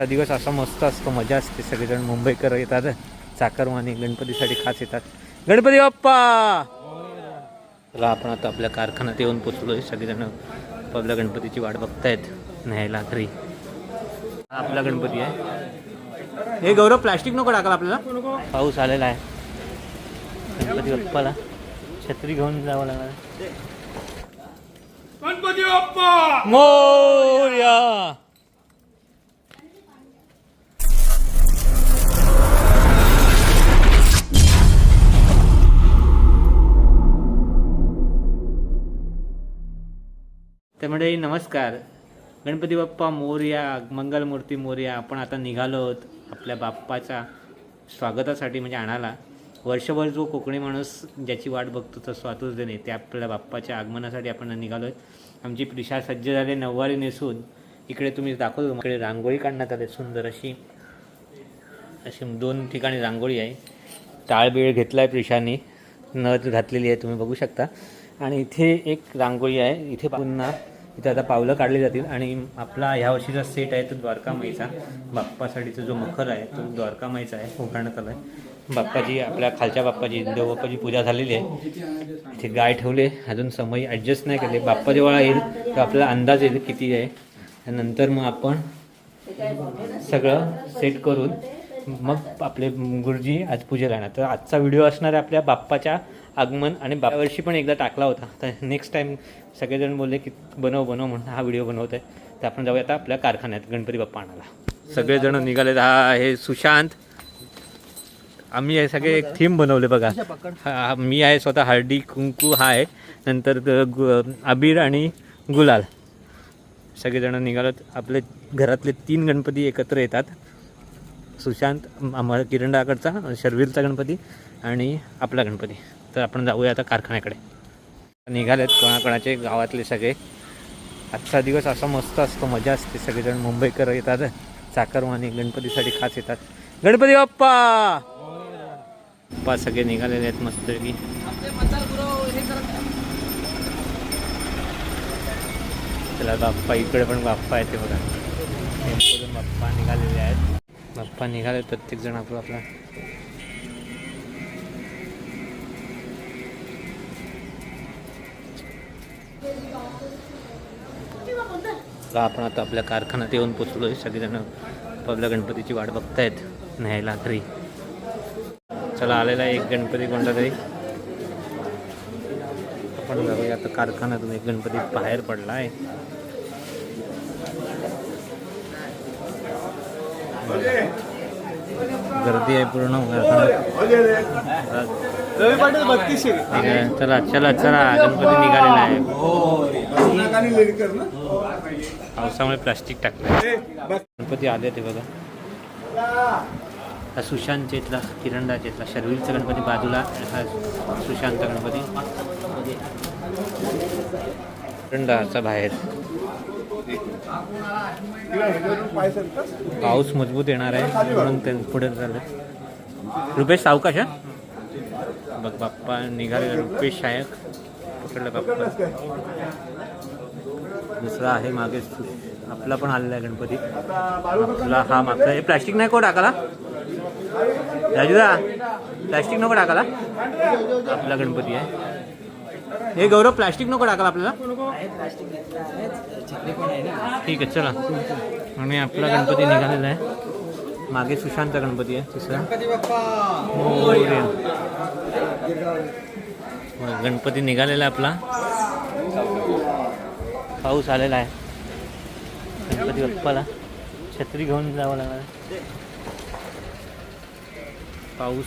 हा दिवस असा मस्त असतो मजा असते. सगळेजण मुंबईकर येतात चाकरमानी गणपतीसाठी खास येतात. गणपती बाप्पा! चला आपण आता आपल्या कारखान्यात येऊन पोचलो आहे सगळेजण आपल्या गणपतीची वाट बघतायत न्यायला घरी. हा आपला गणपती आहे. हे गौरव प्लास्टिक नको टाकाल आपल्याला. पाऊस आलेला आहे. गणपती बाप्पाला छत्री घेऊन जावं लागणार गणपती बाप्पा! मोर्या! त्यामुळे नमस्कार. गणपती बाप्पा मोर्या मंगलमूर्ती मोर्या आपण आता निघालो आहोत आपल्या बाप्पाच्या स्वागतासाठी म्हणजे आणाला वर्षभर जो कोकणी माणूस ज्याची वाट बघतो तर स्वातंत्र्य ते त्या आपल्या बाप्पाच्या आगमनासाठी आपण निघालो आहेत. आमची प्रिशा सज्ज झाली नऊवारी नेसून. इकडे तुम्ही दाखवतो इकडे रांगोळी काढण्यात आली सुंदर अशी. अशी दोन ठिकाणी रांगोळी आहे. टाळबीळ घेतला आहे प्रिशाने. नथ घातलेली आहे तुम्ही बघू शकता. आणि इथे एक रांगोळी आहे. इथे पुन्हा इथे आता पावलं काढली जातील आणि आपला ह्या वर्षीचा सेट आहे तो द्वारकामाईचा बाप्पासाठीचा जो मखर आहे तो द्वारकामाईचा आहे उभारण्यात आहे. बाप्पाची आपल्या खालच्या बाप्पाची देवबाप्पाची पूजा झालेली आहे. इथे गाय ठेवले अजून समय ॲडजस्ट नाही केले. बाप्पा जेव्हा येईल तर आपला अंदाज येईल किती आहे. त्यानंतर मग आपण सगळं सेट करून मग आपले गुरुजी आज पूजेला येणार. तर आजचा व्हिडिओ असणार आहे आपल्या बाप्पाच्या आगमन आणि बाप्पा वर्षी पण एकदा टाकला होता. तर नेक्स्ट टाइम सगळेजण बोलले की बनव बनव म्हणून हा व्हिडिओ बनवत आहे तर आपण जाऊया आता आपल्या कारखान्यात गणपती बाप्पा आणायला. सगळेजण निघाले हा आहे सुशांत. आम्ही हे सगळे एक थीम बनवले बघा. हा मी आहे स्वतः हळदी कुंकू हा आहे. नंतर गु- अबीर आणि गुलाल. सगळेजण निघालोत. आपले घरातले तीन गणपती एकत्र येतात. सुशांत आम्हाला किरणडाकडचा शर्विलचा गणपती आणि आपला गणपती. तर आपण जाऊया आता कारखान्याकडे. निघालेत कोणाकोणाचे गावातले सगळे. आजचा दिवस असा मस्त असतो मजा असते. सगळेजण मुंबईकर येतात चाकरमानी गणपतीसाठी खास येतात. गणपती बाप्पा! बाप्पा सगळे निघालेले आहेत मस्त की त्याला बाप्पा इकडे पण बाप्पा येते बघा. बाप्पा निघालेले आहेत. बाप्पा निघाले प्रत्येक जण आपला. आपला आपण आता आपल्या कारखान्यात येऊन पोचलो आहे सगळेजण आपल्या गणपतीची वाट बघतायत न्यायला तरी चला आलेला आहे एक गणपती कोणता तरी? आपण जाऊया. आता कारखान्यातून एक गणपती बाहेर पडला आहे गर्दी आहे पूर्ण. चला चला चला गणपती निघालेला आहे. पावसामुळे प्लास्टिक टाकलं गणपती आले ते बघा. हा सुशांत चेतला किरणदा चेतला शर्विलचा गणपती बाजूला हा सुशांत गणपती. किरणदाचा बाहेर. पाऊस मजबूत येणार आहे म्हणून ते पुढे चाललं रुपेश सावकाश हा? बघ बाप्पा निघाले रुपेश शायक. पकडलं बाप्पा. दुसरा आहे मागे आपला पण आलेला आहे गणपती. आपला हा मागचा. हे प्लॅस्टिक नाही को टाकाला. राजूदा प्लॅस्टिक नको टाकाला. आपला गणपती आहे. हे गौरव प्लॅस्टिक नको टाकाला आपल्याला. ठीक आहे चला. आणि आपला गणपती निघालेला आहे. मागे सुशांतचा गणपती आहे तिसरा. गणपती निघालेला आहे आपला. पाऊस आलेला आहे. गणपती बाप्पाला छत्री घेऊन जावं लागणार. पाऊस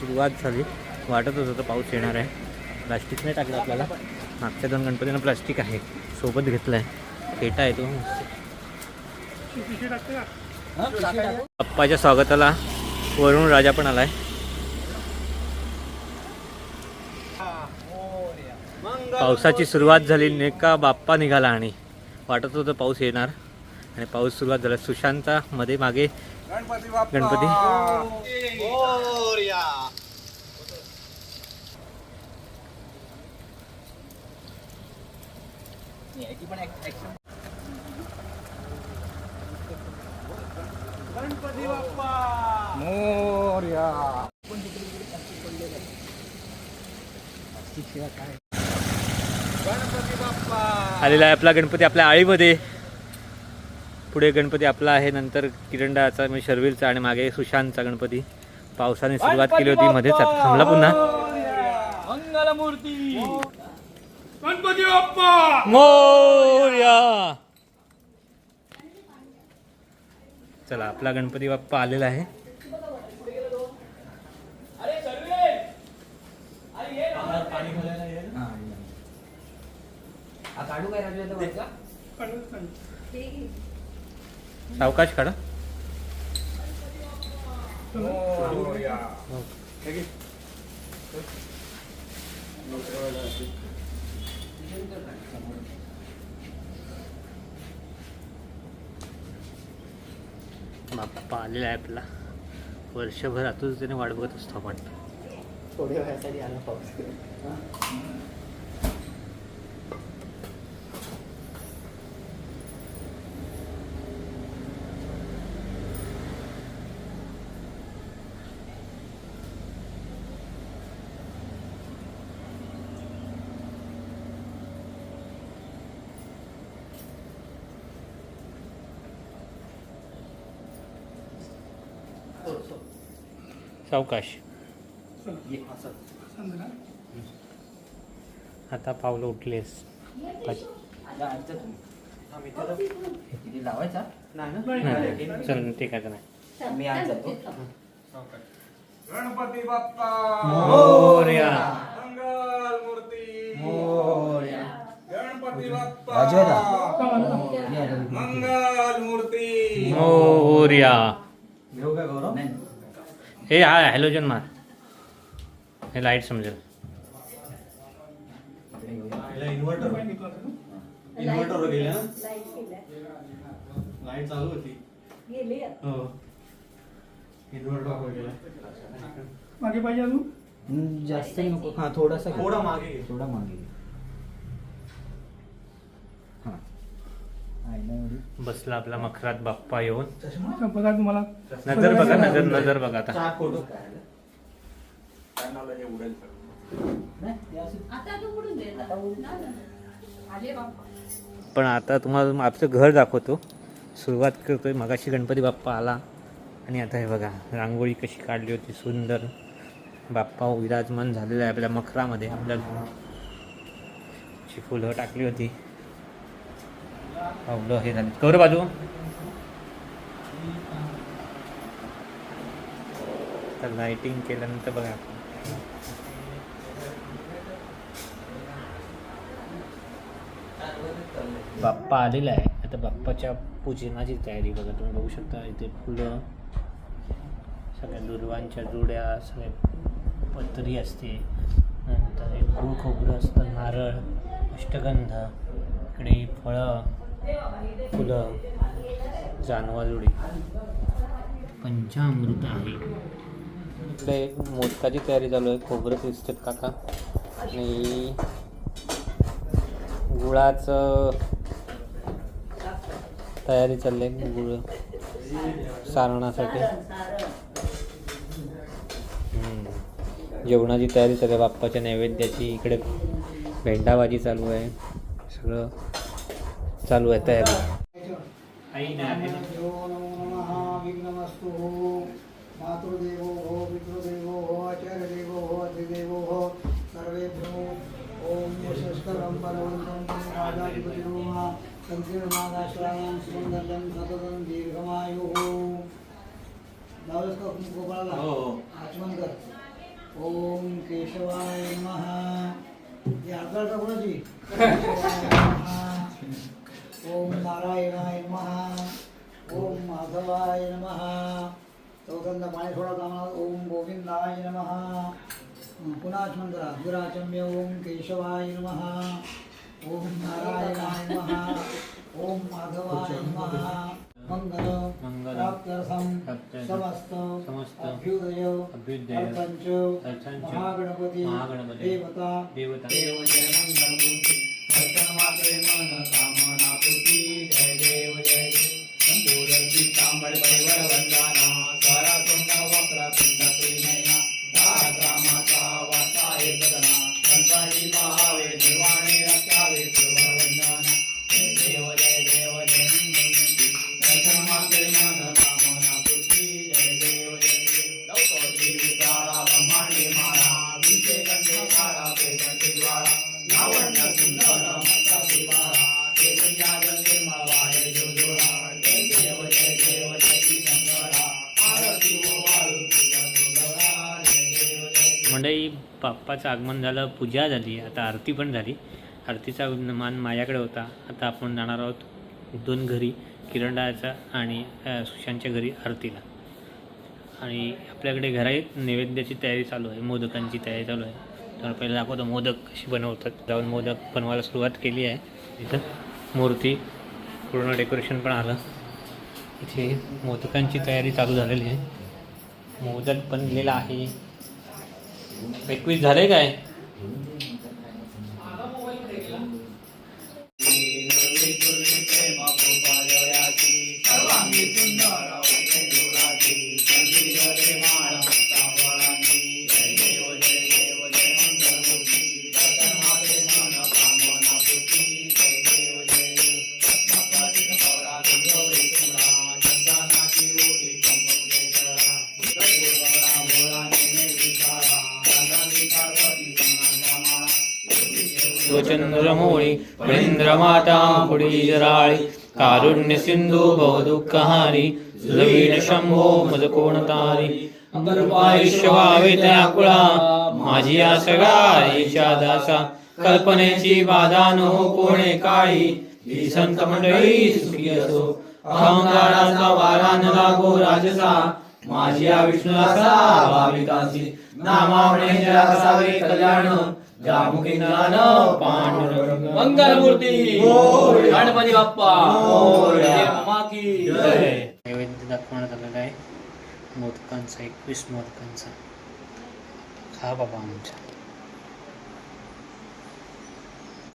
सुरुवात झाली. वाटतच होतं पाऊस येणार आहे. प्लास्टिक नाही टाकलं आपल्याला. मागच्या दोन गणपतींना प्लास्टिक आहे. सोबत घेतलं आहे फेटा आहे तो. बाप्पाच्या स्वागताला वरुण राजा पण आलाय. पावसाची सुरुवात झाली नेका बाप्पा निघाला आणि वाटत होतं पाऊस येणार. आणि पाऊस सुरुवात झाला. सुशांतचा मध्ये मागे गणपती. गणपती बाप्पा मोर्या. गणपती बाप्पा आलेला आहे आपला गणपती आपल्या आळीमध्ये पुढे गणपती आपला आहे नंतर किरंडाचा म्हणजे शर्विलचा आणि मागे सुशांतचा गणपती. पावसाने सुरुवात केली होती मध्येच थांबला पुन्हा. मंगलमूर्ती. गणपती बाप्पा! मोर्या! चला आपला गणपती बाप्पा आलेला आहे. सावकाश काढा. बाप्पा आलेला आहे आपला. वर्षभर आतून त्याने वाट बघत असतो आपण. थोड्या वेळासाठी आला पाऊस. सावकाश आता पावलं उठलेस. किती लावायचा? नाही चल ते काय नाही मी आज जातो गणपती बाप्पा! मोरया. मंगलमूर्ती मोरया. गणपती बाप्पा! मंगलमूर्ती मोर्या. घेऊ का गौरव? हे हा हॅलोजन मार। हे लाइट समजेल लाइट चालू होती। हो। इन्व्हर्टर मागे पाहिजे अजून? जास्त नको. हा थोडासा घे. थोडा मागे घे. थोडा मागे घे. हा आहे ना एवढी? बसला आपला मखरात बाप्पा येऊन. बघा तुम्हाला. नजर बघा नजर नजर बघा आता. पण आता तुम्हाला आपलं घर दाखवतो. सुरुवात करतोय. मगाशी गणपती बाप्पा आला. आणि आता हे बघा रांगोळी कशी काढली होती सुंदर. बाप्पा विराजमान झालेला आहे आपल्या मखरामध्ये आपल्या फुलं टाकली होती. अवलं हे झाले. कवर बाजू. तर लाईटिंग केल्यानंतर बघा. बाप्पा आलेला आहे. आता बाप्पाच्या पूजनाची तयारी बघा. तुम्ही बघू शकता इथे फुलं सगळ्या दुर्वांच्या जोड्या सगळ्या पत्री असते. नंतर एक गुळ खोबरं असतं नारळ अष्टगंध इकडे फळं. फुलं जानवाजुडी. पंचामृत आहे. इकडे मोदकाची तयारी चालू आहे. खोबरं दिसतात काका. आणि गुळाचं तयारी चालली आहे. गुळ सारणासाठी हम्म. जेवणाची तयारी चालू आहे. बाप्पाच्या नैवेद्याची इकडे भेंडाबाजी चालू आहे. सगळं. चालू आहे तयारी मातृदेवो भो पितृदेवो भो आचार्यदेवो भो अधिदेवो भो सर्वेभ्यो ओम यशस्करं बलवन्तं राजाधिपतिरोमा संकीर्णनागाश्रयां सुमङ्गलं सततं दीर्घमायुः लावलंस का गोपाळाला आचमन कर ओम केशवाय नमः ही आजकाल कोणाची केशवाय नमः ओम नारायणाय नमः ओम माधवाय नमः चौथ्यांदा पाणी सोडा कामाला ओम गोविंदाय नमः पुन्हा आचमन करा दुराचम्य संताजी पाहावे बाप्पाचं आगमन झालं पूजा झाली आता आरती पण झाली. आरतीचा मान माझ्याकडे होता. आता आपण जाणार आहोत दोन घरी किरणडाच्या आणि सुशांतच्या घरी आरतीला. आणि आपल्याकडे घराही नैवेद्याची तयारी चालू आहे मोदकांची तयारी चालू आहे. तर पहिलं दाखवतो मोदक कशी बनवतात. जाऊन मोदक बनवायला सुरुवात केली आहे. इथं मूर्ती पूर्ण डेकोरेशन पण आलं. इथे मोदकांची तयारी चालू झालेली आहे. मोदक बनलेला आहे. एकवीस झाले काय चंद्रमोळी फणींद्रमाता पुढी जराळी कारुण्य सिंधू बहुदुःखहारी जवीन शंभो मजकोणतारी अंगरवायुष्यवावे त्या कुळा माझी या सगळा ईशा दासा कल्पनेची बाधा नो कोणे काळी ही संत मंडळी सुखी असो अहंकाराचा वारा न लागो राजसा माझी या विष्णुदासा भाविकासी नामावणे जरा असावे कल्याण जामुखी ज्ञान पांडुरंग मंगलमूर्ती गणपती बाप्पा. नैवेद्य दाखवण्यात आलेला आहे. मोदकांचा एकवीस मोदकांचा. खा बाबा आमच्या.